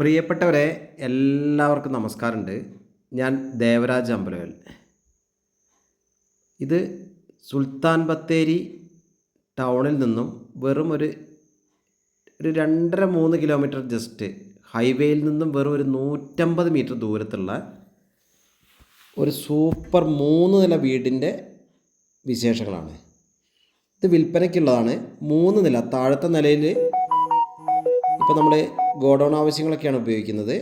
പ്രിയപ്പെട്ടവരെ എല്ലാവർക്കും നമസ്കാരമുണ്ട്. ഞാൻ ദേവരാജ് അമ്പലവൽ ഇത് സുൽത്താൻ ബത്തേരി ടൗണിൽ നിന്നും വെറും ഒരു ഒരു രണ്ടര മൂന്ന് കിലോമീറ്റർ ജസ്റ്റ് ഹൈവേയിൽ നിന്നും വെറും ഒരു നൂറ്റമ്പത് മീറ്റർ ദൂരത്തുള്ള ഒരു സൂപ്പർ മൂന്ന് നില വീടിന്റെ വിശേഷങ്ങളാണ്. ഇത് വിൽപ്പനയ്ക്കുള്ളതാണ്. മൂന്ന് നില താഴത്തെ നിലയിൽ ഇപ്പോൾ നമ്മൾ ഗോഡൗൺ ആവശ്യങ്ങളൊക്കെയാണ് ഉപയോഗിക്കുന്നത്.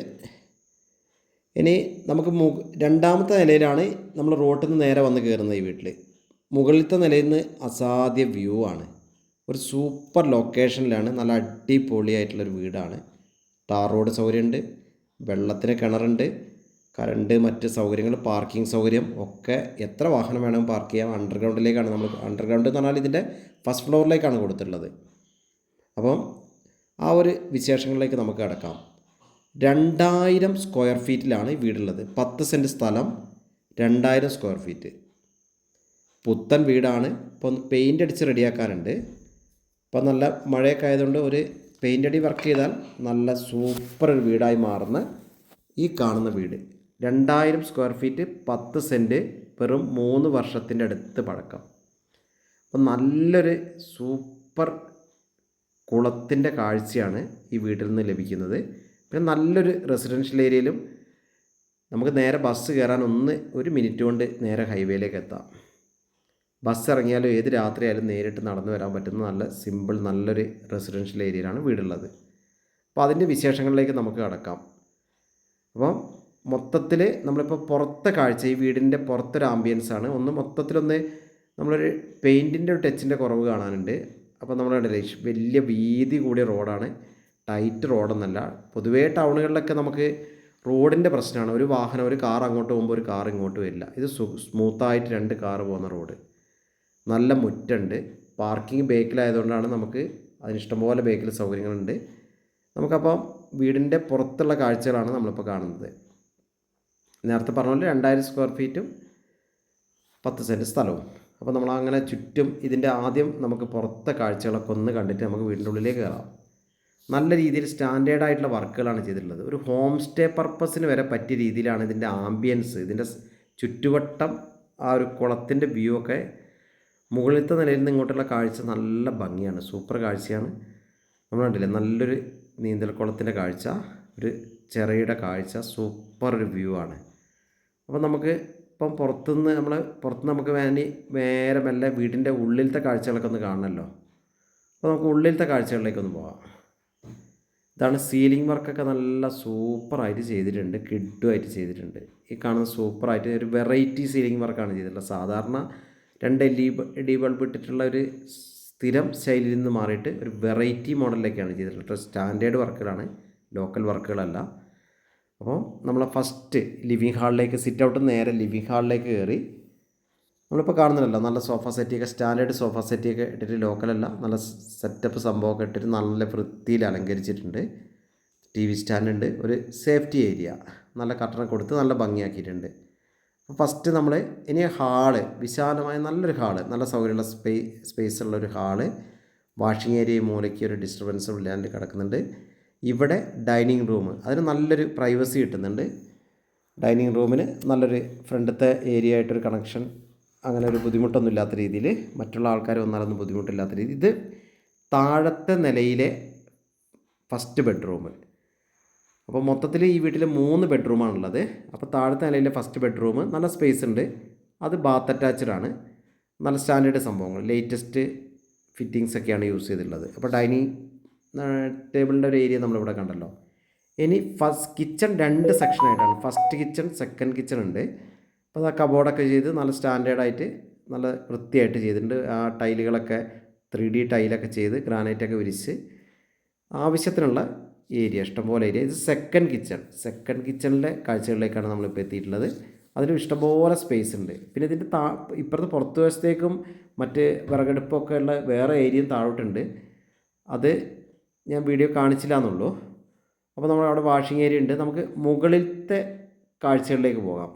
ഇനി നമുക്ക് മു രണ്ടാമത്തെ നിലയിലാണ് നമ്മൾ റോട്ടിൽ നിന്ന് നേരെ വന്ന് കയറുന്നത് ഈ വീട്ടിൽ മുകളിലത്തെ നിലയിൽ നിന്ന് അസാധ്യ വ്യൂ ആണ്. ഒരു സൂപ്പർ ലൊക്കേഷനിലാണ് നല്ല അടിപൊളിയായിട്ടുള്ളൊരു വീടാണ്. ടാർ റോഡ് സൗകര്യമുണ്ട് വെള്ളത്തിന് കിണറുണ്ട് കറണ്ട് മറ്റ് സൗകര്യങ്ങൾ പാർക്കിംഗ് സൗകര്യം ഒക്കെ എത്ര വാഹനം വേണമെങ്കിൽ പാർക്ക് ചെയ്യാം അണ്ടർഗ്രൗണ്ടിലേക്കാണ് നമ്മൾ അണ്ടർഗ്രൗണ്ട് എന്ന് പറഞ്ഞാൽ ഇതിന്റെ ഫസ്റ്റ് ഫ്ലോറിലേക്കാണ് കൊടുത്തിട്ടുള്ളത്. അപ്പം ആ ഒരു വിശേഷങ്ങളിലേക്ക് നമുക്ക് കിടക്കാം. രണ്ടായിരം സ്ക്വയർ ഫീറ്റിലാണ് ഈ വീടുള്ളത്. പത്ത് സെന്റ് സ്ഥലം രണ്ടായിരം സ്ക്വയർ ഫീറ്റ് പുത്തൻ വീടാണ്. ഇപ്പോൾ പെയിന്റ് അടിച്ച് റെഡിയാക്കാനുണ്ട് ഇപ്പോൾ നല്ല മഴയൊക്കെ ആയതുകൊണ്ട് ഒരു പെയിന്റ് അടി വർക്ക് ചെയ്താൽ നല്ല സൂപ്പർ ഒരു വീടായി മാറുന്ന ഈ കാണുന്ന വീട്. രണ്ടായിരം സ്ക്വയർ ഫീറ്റ് പത്ത് സെന്റ് വെറും മൂന്ന് വർഷത്തിന്റെ അടുത്ത് പഴക്കം. അപ്പം നല്ലൊരു സൂപ്പർ കുളത്തിന്റെ കാഴ്ചയാണ് ഈ വീട്ടിൽ നിന്ന് ലഭിക്കുന്നത്. പിന്നെ നല്ലൊരു റെസിഡൻഷ്യൽ ഏരിയയിലും നമുക്ക് നേരെ ബസ് കയറാൻ ഒന്ന് ഒരു മിനിറ്റ് കൊണ്ട് നേരെ ഹൈവേയിലേക്ക് എത്താം. ബസ് ഇറങ്ങിയാലും ഏത് രാത്രിയായാലും നേരിട്ട് നടന്നു വരാൻ പറ്റുന്ന നല്ല സിമ്പിൾ നല്ലൊരു റെസിഡൻഷ്യൽ ഏരിയയിലാണ് വീടുള്ളത്. അപ്പോൾ അതിന്റെ വിശേഷങ്ങളിലേക്ക് നമുക്ക് കടക്കാം. അപ്പം മൊത്തത്തിൽ നമ്മളിപ്പോൾ പുറത്തെ കാഴ്ച ഈ വീടിന്റെ പുറത്തൊരു ആംബിയൻസാണ് ഒന്ന് മൊത്തത്തിലൊന്ന് നമ്മളൊരു പെയിന്റിന്റെ ഒരു ടച്ചിന്റെ കുറവ് കാണാനുണ്ട്. അപ്പോൾ നമ്മൾ കണ്ടില്ലേ വലിയ വീതി കൂടിയ റോഡാണ്. ടൈറ്റ് റോഡൊന്നല്ല. പൊതുവേ ടൗണുകളിലൊക്കെ നമുക്ക് റോഡിന്റെ പ്രശ്നമാണ് ഒരു വാഹനം ഒരു കാർ അങ്ങോട്ട് പോകുമ്പോൾ ഒരു കാർ ഇങ്ങോട്ട് വരില്ല. ഇത് സ്മൂത്തായിട്ട് രണ്ട് കാർ പോകുന്ന റോഡ്. നല്ല മുറ്റുണ്ട്. പാർക്കിംഗ് ബേക്കിലായതുകൊണ്ടാണ് നമുക്ക് അതിന് ഇഷ്ടംപോലെ ബേക്കിൽ സൗകര്യങ്ങളുണ്ട്. നമുക്കപ്പം വീടിന്റെ പുറത്തുള്ള കാഴ്ചകളാണ് നമ്മളിപ്പോൾ കാണുന്നത്. നേരത്തെ പറഞ്ഞ പോലെ രണ്ടായിരം സ്ക്വയർ ഫീറ്റും പത്ത് സെന്റ് സ്ഥലവും. അപ്പോൾ നമ്മൾ അങ്ങനെ ചുറ്റും ഇതിന്റെ ആദ്യം നമുക്ക് പുറത്തെ കാഴ്ചകളൊക്കെ ഒന്ന് കണ്ടിട്ട് നമുക്ക് വീടിന്റെ ഉള്ളിലേക്ക് കയറാം. നല്ല രീതിയിൽ സ്റ്റാൻഡേർഡ് ആയിട്ടുള്ള വർക്കുകളാണ് ചെയ്തിട്ടുള്ളത്. ഒരു ഹോം സ്റ്റേ പർപ്പസിന് വരെ പറ്റിയ രീതിയിലാണ് ഇതിന്റെ ആംബിയൻസ് ഇതിന്റെ ചുറ്റുവട്ടം ആ ഒരു കുളത്തിന്റെ വ്യൂ ഒക്കെ മുകളിലത്തെ നിലയിൽ നിന്ന് ഇങ്ങോട്ടുള്ള കാഴ്ച നല്ല ഭംഗിയാണ് സൂപ്പർ കാഴ്ചയാണ്. നമ്മൾ കണ്ടില്ലേ നല്ലൊരു നീന്തൽക്കുളത്തിന്റെ കാഴ്ച ഒരു ചെറിയുടെ കാഴ്ച സൂപ്പർ ഒരു വ്യൂ ആണ്. അപ്പോൾ നമുക്ക് ഇപ്പം പുറത്തുനിന്ന് നമ്മൾ പുറത്തുനിന്ന് നമുക്ക് വേണ്ടി നേരെ മെല്ലെ വീടിന്റെ ഉള്ളിലത്തെ കാഴ്ചകളൊക്കെ ഒന്ന് കാണണമല്ലോ. അപ്പോൾ നമുക്ക് ഉള്ളിലത്തെ കാഴ്ചകളിലേക്കൊന്ന് പോകാം ഇതാണ് സീലിംഗ് വർക്കൊക്കെ നല്ല സൂപ്പറായിട്ട് ചെയ്തിട്ടുണ്ട് കിഡുമായിട്ട് ചെയ്തിട്ടുണ്ട്. ഈ കാണുന്ന സൂപ്പറായിട്ട് ഒരു വെറൈറ്റി സീലിംഗ് വർക്കാണ് ചെയ്തിട്ടുള്ളത്. സാധാരണ രണ്ട് എൽ ഡി ബൾബ് ഇട്ടിട്ടുള്ള ഒരു സ്ഥിരം ശൈലിയിൽ നിന്ന് മാറിയിട്ട് ഒരു വെറൈറ്റി മോഡലിലേക്കാണ് ചെയ്തിട്ടുള്ളത്. സ്റ്റാൻഡേർഡ് വർക്കുകളാണ് ലോക്കൽ വർക്കുകളല്ല. അപ്പോൾ നമ്മൾ ഫസ്റ്റ് ലിവിങ് ഹാളിലേക്ക് സിറ്റ് ഔട്ട് നേരെ ലിവിങ് ഹാളിലേക്ക് കയറി നമ്മളിപ്പോൾ കാണുന്നില്ലല്ലോ നല്ല സോഫ സെറ്റിയൊക്കെ സ്റ്റാൻഡേർഡ് സോഫ സെറ്റിയൊക്കെ ഇട്ടിട്ട് ലോക്കലല്ല നല്ല സെറ്റപ്പ് സംഭവമൊക്കെ ഇട്ടിട്ട് നല്ല വൃത്തിയിൽ അലങ്കരിച്ചിട്ടുണ്ട്. ടി വി സ്റ്റാൻഡുണ്ട് ഒരു സേഫ്റ്റി ഏരിയ നല്ല കട്ടണം കൊടുത്ത് നല്ല ഭംഗിയാക്കിയിട്ടുണ്ട്. അപ്പോൾ ഫസ്റ്റ് നമ്മൾ ഇനി ഹാൾ വിശാലമായ നല്ലൊരു ഹാൾ നല്ല സൗകര്യമുള്ള സ്പേ സ്പേസ് ഉള്ള ഒരു ഹാൾ വാഷിംഗ് ഏരിയ മൂലയ്ക്ക് ഒരു ഡിസ്റ്റർബൻസും ഇല്ലാണ്ട് കിടക്കുന്നുണ്ട്. ഇവിടെ ഡൈനിങ് റൂം. അതിന് നല്ലൊരു പ്രൈവസി കിട്ടുന്നുണ്ട്. ഡൈനിങ് റൂമിന് നല്ലൊരു ഫ്രണ്ടത്തെ ഏരിയ ആയിട്ടൊരു കണക്ഷൻ അങ്ങനെ ഒരു ബുദ്ധിമുട്ടൊന്നും ഇല്ലാത്ത രീതിയിൽ മറ്റുള്ള ആൾക്കാർ വന്നാലൊന്നും ബുദ്ധിമുട്ടില്ലാത്ത രീതി. ഇത് താഴത്തെ നിലയിലെ ഫസ്റ്റ് ബെഡ്റൂം. അപ്പോൾ മൊത്തത്തിൽ ഈ വീട്ടിൽ മൂന്ന് ബെഡ്റൂമാണുള്ളത്. അപ്പോൾ താഴത്തെ നിലയിലെ ഫസ്റ്റ് ബെഡ്റൂം നല്ല സ്പേസ് ഉണ്ട്. അത് ബാത്ത് അറ്റാച്ച്ഡ് ആണ്. നല്ല സ്റ്റാൻഡേർഡ് സംഭവങ്ങൾ. ലേറ്റസ്റ്റ് ഫിറ്റിങ്സ് ഒക്കെയാണ് യൂസ് ചെയ്തിട്ടുള്ളത്. അപ്പോൾ ഡൈനിങ് ടേബിളിന്റെ ഒരു ഏരിയ നമ്മളിവിടെ കണ്ടല്ലോ. ഇനി ഫസ്റ്റ് കിച്ചൺ രണ്ട് സെക്ഷനായിട്ടാണ്. ഫസ്റ്റ് കിച്ചൺ സെക്കൻഡ് കിച്ചൺ ഉണ്ട്. അപ്പോൾ ആ കബോർഡൊക്കെ ചെയ്ത് നല്ല സ്റ്റാൻഡേർഡായിട്ട് നല്ല വൃത്തിയായിട്ട് ചെയ്തിട്ടുണ്ട്. ആ ടൈലുകളൊക്കെ ത്രീ ഡി ടൈലൊക്കെ ചെയ്ത് ഗ്രാനൈറ്റൊക്കെ വിരിച്ച് ആവശ്യത്തിനുള്ള ഏരിയ ഇഷ്ടംപോലെ ഏരിയ. ഇത് സെക്കൻഡ് കിച്ചൺ. സെക്കൻഡ് കിച്ചണിലെ കാഴ്ചകളിലേക്കാണ് നമ്മളിപ്പോൾ എത്തിയിട്ടുള്ളത്. അതിന് ഇഷ്ടംപോലെ സ്പേസ് ഉണ്ട്. പിന്നെ ഇതിന്റെ താ ഇപ്പുറത്ത് പുറത്ത് വശത്തേക്കും മറ്റ് വിറകടുപ്പൊക്കെ ഉള്ള വേറെ ഏരിയയും താഴോട്ടുണ്ട്. അത് ഞാൻ വീഡിയോ കാണിച്ചില്ല എന്നുള്ളൂ അപ്പോൾ നമ്മൾ അവിടെ വാഷിംഗ് ഏരിയ ഉണ്ട്. നമുക്ക് മുകളിലത്തെ കാഴ്ചകളിലേക്ക് പോകാം.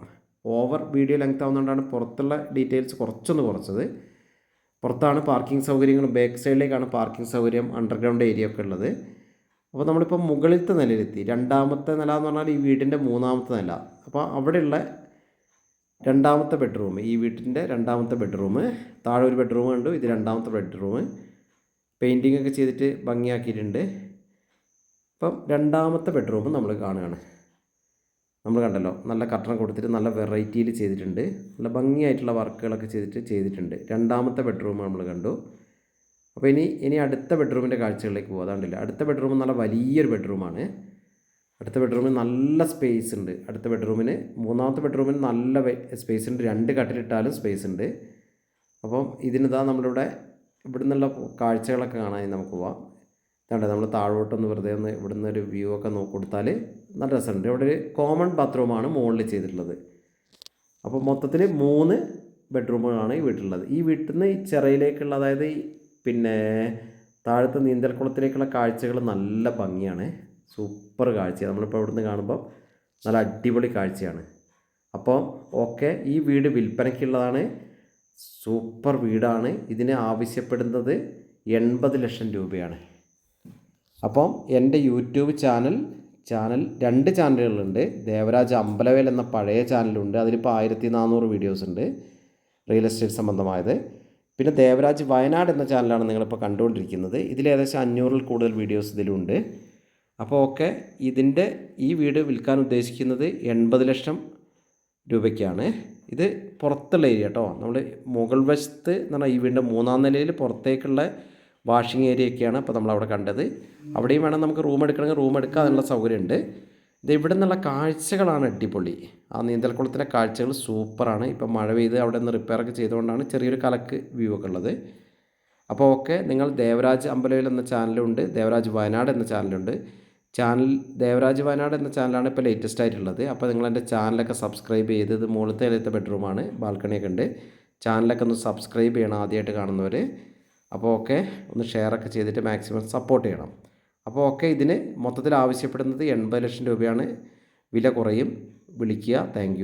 ഓവർ വീഡിയോ ലെങ്ത് ആവുന്നതുകൊണ്ടാണ് പുറത്തുള്ള ഡീറ്റെയിൽസ് കുറച്ചൊന്ന് കുറച്ചത്. പുറത്താണ് പാർക്കിംഗ് സൗകര്യങ്ങളും ബാക്ക് സൈഡിലേക്കാണ് പാർക്കിംഗ് സൗകര്യം അണ്ടർഗ്രൗണ്ട് ഏരിയ ഒക്കെ ഉള്ളത്. അപ്പോൾ നമ്മളിപ്പോൾ മുകളിലത്തെ നിലയിലെത്തി. രണ്ടാമത്തെ നില എന്ന് പറഞ്ഞാൽ ഈ വീടിന്റെ മൂന്നാമത്തെ നില. അപ്പോൾ അവിടെയുള്ള രണ്ടാമത്തെ ബെഡ്റൂം ഈ വീട്ടിന്റെ രണ്ടാമത്തെ ബെഡ്റൂം താഴെ ഒരു ബെഡ്റൂം ഉണ്ട് ഇത് രണ്ടാമത്തെ ബെഡ്റൂം പെയിന്റിംഗ് ഒക്കെ ചെയ്തിട്ട് ഭംഗിയാക്കിയിട്ടുണ്ട്. അപ്പം രണ്ടാമത്തെ ബെഡ്റൂം നമ്മൾ കാണുകയാണ്. നമ്മൾ കണ്ടല്ലോ നല്ല കട്ടണം കൊടുത്തിട്ട് നല്ല വെറൈറ്റിയിൽ ചെയ്തിട്ടുണ്ട്. നല്ല ഭംഗിയായിട്ടുള്ള വർക്കുകളൊക്കെ ചെയ്തിട്ട് ചെയ്തിട്ടുണ്ട്. രണ്ടാമത്തെ ബെഡ്റൂം നമ്മൾ കണ്ടു. അപ്പോൾ ഇനി ഇനി അടുത്ത ബെഡ്റൂമിന്റെ കാഴ്ചകളിലേക്ക് പോകാം അതാണ്ടില്ല അടുത്ത ബെഡ്റൂം നല്ല വലിയൊരു ബെഡ്റൂമാണ് അടുത്ത ബെഡ്റൂമിൽ നല്ല സ്പേസ് ഉണ്ട്. അടുത്ത ബെഡ്റൂമിന് മൂന്നാമത്തെ ബെഡ്റൂമിന് നല്ല സ്പേസ് ഉണ്ട്. രണ്ട് കട്ടിലിട്ടാലും സ്പേസ് ഉണ്ട്. അപ്പം ഇതിനിതാ നമ്മളിവിടെ ഇവിടെ കാഴ്ചകളൊക്കെ കാണാൻ നമുക്ക് പോവാം. ഇതാണ്ട് നമ്മൾ താഴോട്ടൊന്ന് വെറുതെ ഒന്ന് ഇവിടെ നിന്ന് ഒരു വ്യൂ ഒക്കെ നോക്കി കൊടുത്താൽ നല്ല രസമുണ്ട്. ഇവിടെ ഒരു കോമൺ ബാത്റൂമാണ് മുകളിൽ ചെയ്തിട്ടുള്ളത്. അപ്പോൾ മൊത്തത്തിൽ മൂന്ന് ബെഡ്റൂമുകളാണ് ഈ വീട്ടിലുള്ളത്. ഈ വീട്ടിൽ നിന്ന് ഈ ചിറയിലേക്കുള്ള അതായത് പിന്നെ താഴത്തെ നീന്തൽക്കുളത്തിലേക്കുള്ള കാഴ്ചകൾ നല്ല ഭംഗിയാണ്. സൂപ്പർ കാഴ്ചയാണ്. നമ്മളിപ്പോൾ ഇവിടുന്ന് കാണുമ്പോൾ നല്ല അടിപൊളി കാഴ്ചയാണ്. അപ്പോൾ ഓക്കെ ഈ വീട് വിൽപ്പനയ്ക്കുള്ളതാണ്. സൂപ്പർ വീടാണ്. ഇതിന് ആവശ്യപ്പെടുന്നത് എൺപത് ലക്ഷം രൂപയാണ്. അപ്പം എന്റെ യൂട്യൂബ് ചാനൽ ചാനൽ രണ്ട് ചാനലുകളുണ്ട്. ദേവരാജ് അമ്പലവേൽ എന്ന പഴയ ചാനലുണ്ട്. അതിലിപ്പോൾ ആയിരത്തി നാനൂറ് വീഡിയോസ് ഉണ്ട് റിയൽ എസ്റ്റേറ്റ് സംബന്ധമായത്. പിന്നെ ദേവരാജ് വയനാട് എന്ന ചാനലാണ് നിങ്ങളിപ്പോൾ കണ്ടുകൊണ്ടിരിക്കുന്നത്. ഇതിൽ ഏകദേശം അഞ്ഞൂറിൽ കൂടുതൽ വീഡിയോസ് ഇതിലുണ്ട്. അപ്പോൾ ഓക്കെ ഇതിന്റെ ഈ വീട് വിൽക്കാൻ ഉദ്ദേശിക്കുന്നത് എൺപത് ലക്ഷം രൂപയ്ക്കാണ്. ഇത് പുറത്തുള്ള ഏരിയ കേട്ടോ നമ്മൾ മുകൾ വശത്ത് എന്ന് പറഞ്ഞാൽ ഈ വീടിന്റെ മൂന്നാം നിലയിൽ പുറത്തേക്കുള്ള വാഷിംഗ് ഏരിയ ഒക്കെയാണ് അപ്പോൾ നമ്മൾ അവിടെ കണ്ടത്. അവിടെയും വേണം നമുക്ക് റൂം എടുക്കണമെങ്കിൽ റൂം എടുക്കുക അതിനുള്ള സൗകര്യമുണ്ട്. ഇത് ഇവിടെ നിന്നുള്ള കാഴ്ചകളാണ് അടിപൊളി. ആ നീന്തൽക്കുളത്തിലെ കാഴ്ചകൾ സൂപ്പറാണ്. ഇപ്പം മഴ പെയ്ത് അവിടെ നിന്ന് റിപ്പയറൊക്കെ ചെയ്തുകൊണ്ടാണ് ചെറിയൊരു കലക്ക് വ്യൂ ഒക്കെ ഉള്ളത്. അപ്പോൾ ഓക്കെ നിങ്ങൾ ദേവരാജ് അമ്പലവിൽ എന്ന ചാനലുണ്ട് ദേവരാജ് വയനാട് എന്ന ചാനലുണ്ട് ചാനൽ ദേവരാജ് വയനാട് എന്ന ചാനലാണ് ഇപ്പോൾ ലേറ്റസ്റ്റ് ആയിട്ടുള്ളത്. അപ്പോൾ നിങ്ങൾ എന്റെ ചാനലൊക്കെ സബ്സ്ക്രൈബ് ചെയ്ത് ഇത് മുകളിലത്തെ ഇലത്തെ ബെഡ്റൂമാണ് ബാൽക്കണിയൊക്കെ ഉണ്ട്. ചാനലൊക്കെ ഒന്ന് സബ്സ്ക്രൈബ് ചെയ്യണം ആദ്യമായിട്ട് കാണുന്നവർ അപ്പോൾ ഓക്കെ ഒന്ന് ഷെയറൊക്കെ ചെയ്തിട്ട് മാക്സിമം സപ്പോർട്ട് ചെയ്യണം. അപ്പോൾ ഓക്കെ ഇതിന് മൊത്തത്തിൽ ആവശ്യപ്പെടുന്നത് എൺപത് ലക്ഷം രൂപയാണ്. വില കുറയും. വിളിക്കുക. താങ്ക്